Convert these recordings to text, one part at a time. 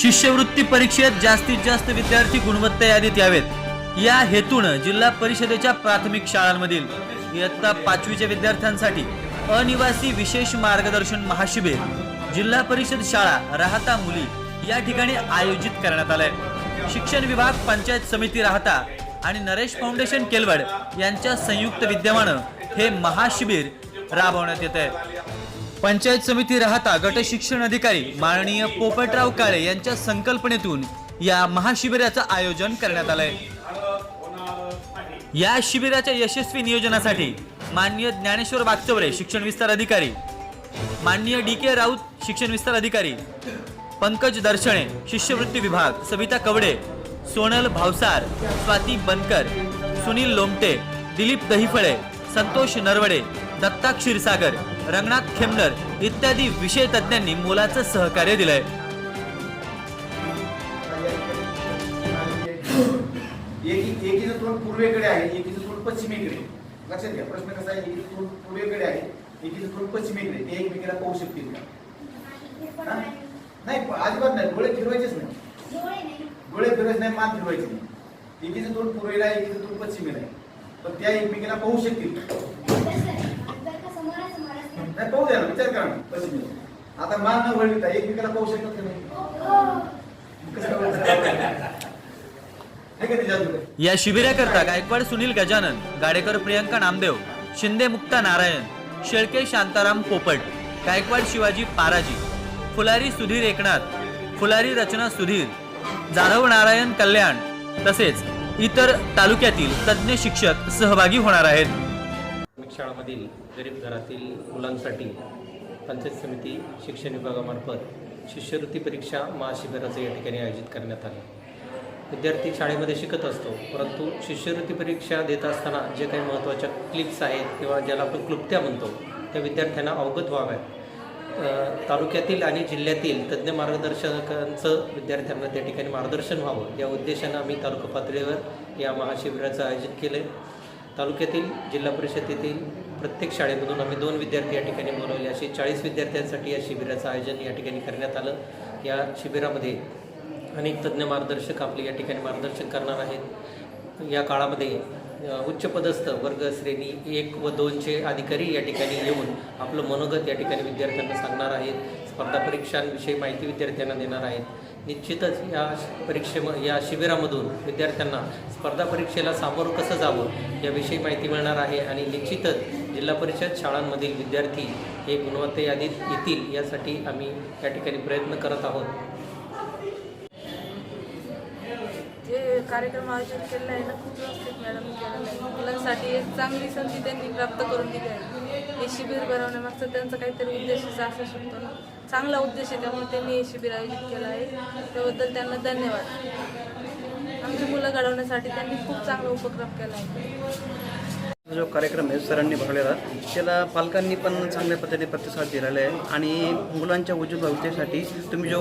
शिष्यवृत्ती परीक्षेत जास्तीत जास्त विद्यार्थी गुणवत्ता यादीत यावेत. या हेतून जिल्हा परिषदेच्या प्राथमिक शाळांमधील इयत्ता पाचवीच्या विद्यार्थ्यांसाठी अनिवासी विशेष मार्गदर्शन महाशिबिर जिल्हा परिषद शाळा राहता मुली या ठिकाणी आयोजित करण्यात आलंय. शिक्षण विभाग पंचायत समिती राहता आणि नरेश फाउंडेशन केलवड यांच्या संयुक्त विद्यमानं हे महाशिबिर राबवण्यात येत आहे पंचायत समिती राहता गट शिक्षण अधिकारी माननीय पोपटराव काळे यांच्या संकल्पनेतून या महाशिबिराचं आयोजन करण्यात आलंय. या शिबिराच्या यशस्वी नियोजनासाठी माननीय ज्ञानेश्वर बागचवरे शिक्षण विस्तार अधिकारी माननीय डी के राऊत शिक्षण विस्तार अधिकारी पंकज दर्शने शिष्यवृत्ती विभाग सविता कवडे सोनल भावसार स्वाती बनकर सुनील लोमटे दिलीप दहिफळे संतोष नरवडे दत्ता क्षीरसागर रंगनाथ खेमनर इत्यादी विषय तज्ज्ञांनी मोलाचं सहकार्य दिलंय. एकीचं तोंड पूर्वेकडे आहे एकीचं तोंड पश्चिमेकडे. लक्षात घ्या प्रश्न कसा आहे? एकीचं तोंड पूर्वेकडे आहे एकीचं तोंड पश्चिमेकडे. ते एकमेकीला पाहू शकतील का? नाही अजिबात नाही. डोळे फिरवायचेच नाही. डोळे फिरवायचे नाही मान फिरवायचे नाही. एकीचं तोंड पूर्वेला आहे एकीचं तोंड पश्चिमेला आहे. पण त्या एकमेकीला पाहू शकतील. नाही पाहू द्या ना विचार करा ना पश्चिमेला. आता मान न वळविता एकमेकाला पाहू शकत का नाही या शिबिराकरता गायकवाड सुनील गजानन गाडेकर प्रियंका नामदेव शिंदे मुक्ता नारायण शेळके शांताराम पोपट गायकवाड शिवाजी पाराजी फुलारी सुधीर एकनाथ फुलारी रचना सुधीर जाधव नारायण कल्याण तसेच इतर तालुक्यातील तज्ज्ञ शिक्षक सहभागी होणार आहेत. शाळामधील गरीब घरातील मुलांसाठी पंचायत समिती शिक्षण विभागामार्फत शिष्यवृत्ती परीक्षा महाशिबिराचं या ठिकाणी आयोजित करण्यात आलं. विद्यार्थी शाळेमध्ये शिकत असतो परंतु शिष्यवृत्ती परीक्षा देत असताना जे काही महत्त्वाच्या क्लिप्स आहेत किंवा ज्याला आपण क्लुप्त्या म्हणतो त्या विद्यार्थ्यांना अवगत व्हाव्यात. तालुक्यातील आणि जिल्ह्यातील तज्ज्ञ मार्गदर्शकांचं विद्यार्थ्यांना त्या ठिकाणी मार्गदर्शन व्हावं या उद्देशानं आम्ही तालुका पातळीवर या महाशिबिराचं आयोजन केलं आहे तालुक्यातील जिल्हा परिषदेतील प्रत्येक शाळेमधून आम्ही दोन विद्यार्थी या ठिकाणी बोलवले. असे चाळीस विद्यार्थ्यांसाठी या शिबिराचं आयोजन या ठिकाणी करण्यात आलं. या शिबिरामध्ये अनेक तज्ज्ञ मार्गदर्शक आपले या ठिकाणी मार्गदर्शन करणार आहेत. या काळामध्ये उच्चपदस्थ वर्ग श्रेणी एक व दोनचे अधिकारी या ठिकाणी येऊन आपलं मनोगत या ठिकाणी विद्यार्थ्यांना सांगणार आहेत. स्पर्धा परीक्षांविषयी माहिती विद्यार्थ्यांना देणार आहेत. निश्चितच या परीक्षेम या शिबिरामधून विद्यार्थ्यांना स्पर्धा परीक्षेला सामोरं कसं जावं याविषयी माहिती मिळणार आहे आणि निश्चितच जिल्हा परिषद शाळांमधील विद्यार्थी हे गुणवत्ता यादीत येतील यासाठी आम्ही या ठिकाणी प्रयत्न करत आहोत जे कार्यक्रम आयोजित केलेला आहे ना खूप व्यवस्थित मॅडम आहे. मुलांसाठी एक चांगली संधी त्यांनी प्राप्त करून दिली आहे. हे शिबिर भरवण्यामागचा त्यांचा काहीतरी उद्देश असू शकतो ना. चांगला उद्देश आहे त्यामुळे त्यांनी हे शिबिर आयोजित केलं आहे. त्याबद्दल त्यांना धन्यवाद. आमची मुलं घडवण्यासाठी त्यांनी खूप चांगला उपक्रम केला आहे. जो कार्यक्रम आहे सरांनी भरवलेला त्याला पालकांनी पण चांगल्या पद्धतीने प्रतिसाद दिलेला आहे. आणि मुलांच्या उज्ज्वल भविष्यासाठी तुम्ही जो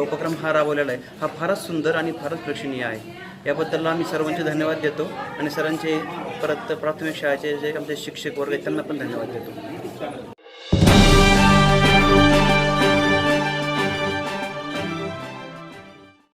उपक्रम हा राबवलेला आहे हा फारच सुंदर आणि फारच प्रेक्षणीय आहे. याबद्दल आम्ही सर्वांचे धन्यवाद देतो आणि सरांचे परत प्राथमिक शाळेचे जे आमचे शिक्षक वर्ग आहेत त्यांना पण धन्यवाद देतो.